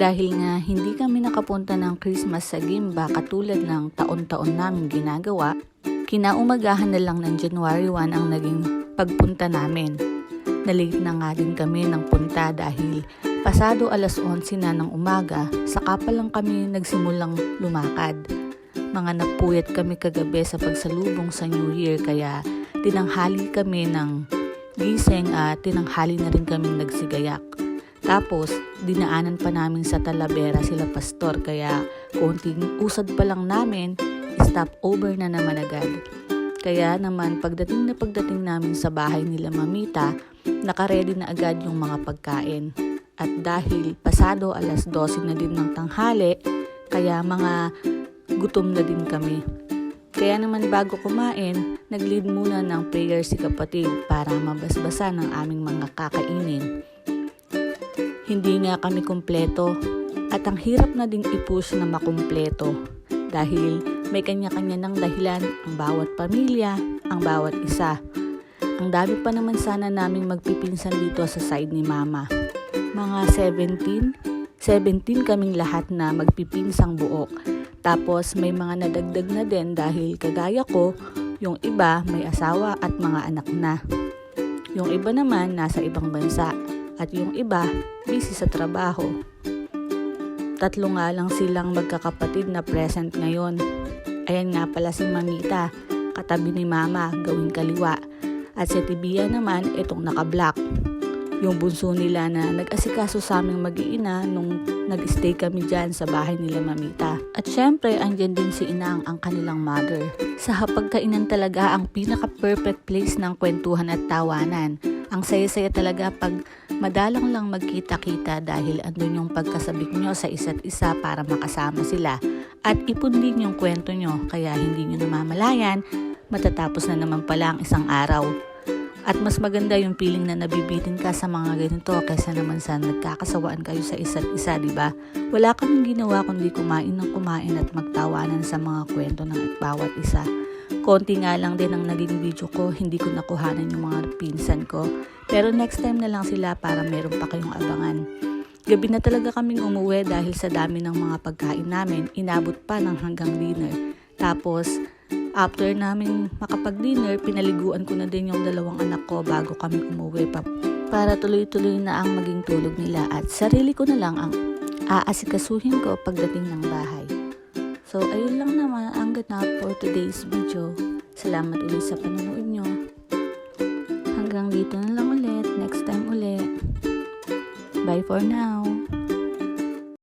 Dahil nga hindi kami nakapunta ng Christmas sa Gimba katulad ng taon-taon namin ginagawa, kinaumagahan na lang ng January 1 ang naging pagpunta namin. Nalate na nga din kami ng punta dahil pasado alas 11 na ng umaga, saka pa lang kami nagsimulang lumakad. Mga napuyat kami kagabi sa pagsalubong sa New Year kaya tinanghali kami ng gising at tinanghali na rin kaming nagsigayak. Tapos, dinaanan pa namin sa Talavera sila pastor kaya konting usad pa lang namin, stop over na naman agad. Kaya naman pagdating na pagdating namin sa bahay nila Mamita, nakaredy na agad yung mga pagkain. At dahil pasado alas 12 na din ng tanghali, kaya mga gutom na din kami. Kaya naman bago kumain, nag-lead muna ng prayer si kapatid para mabasbasa ng aming mga kakainin. Hindi nga kami kumpleto at ang hirap na din i-push na makumpleto dahil may kanya-kanya ng dahilan ang bawat pamilya, ang bawat isa. Ang dami pa naman sana naming magpipinsan dito sa side ni mama. Mga 17, 17 kaming lahat na magpipinsang buok. Tapos may mga nadagdag na din dahil kagaya ko, yung iba may asawa at mga anak na. Yung iba naman nasa ibang bansa at yung iba busy sa trabaho. Tatlo nga lang silang magkakapatid na present ngayon. Ayan nga pala si Mamita, katabi ni Mama, gawing kaliwa. At si Tibia naman, itong naka-black. Yung bunso nila na nag-asikaso sa aming mag-iina nung nag-stay kami dyan sa bahay nila Mamita. At syempre, andyan din si Inang, ang kanilang mother. Sa hapagkainan talaga ang pinaka-perfect place ng kwentuhan at tawanan. Ang saya-saya talaga pag madalang lang magkita-kita dahil andun yung pagkasabik nyo sa isa't isa para makasama sila. At ipon din yung kwento nyo kaya hindi nyo namamalayan, matatapos na naman pala ang isang araw. At mas maganda yung feeling na nabibitin ka sa mga ganito kaysa naman sa nagkakasawaan kayo sa isa't isa, di ba? Wala kaming ginawa kundi kumain ng kumain at magtawanan sa mga kwento ng bawat isa. Konti nga lang din ang naging video ko, hindi ko nakuhanan yung mga pinsan ko. Pero next time na lang sila para meron pa kayong abangan. Gabi na talaga kaming umuwi dahil sa dami ng mga pagkain namin, inabot pa ng hanggang dinner. Tapos, after namin makapag-dinner, pinaliguan ko na din yung dalawang anak ko bago kami umuwi pa para tuloy-tuloy na ang maging tulog nila at sarili ko na lang ang aasikasuhin ko pagdating ng bahay. So, ayun lang naman ang ganap for today's video. Salamat ulit sa panonood nyo. Hanggang dito na lang ulit. Next time ulit. Bye for now.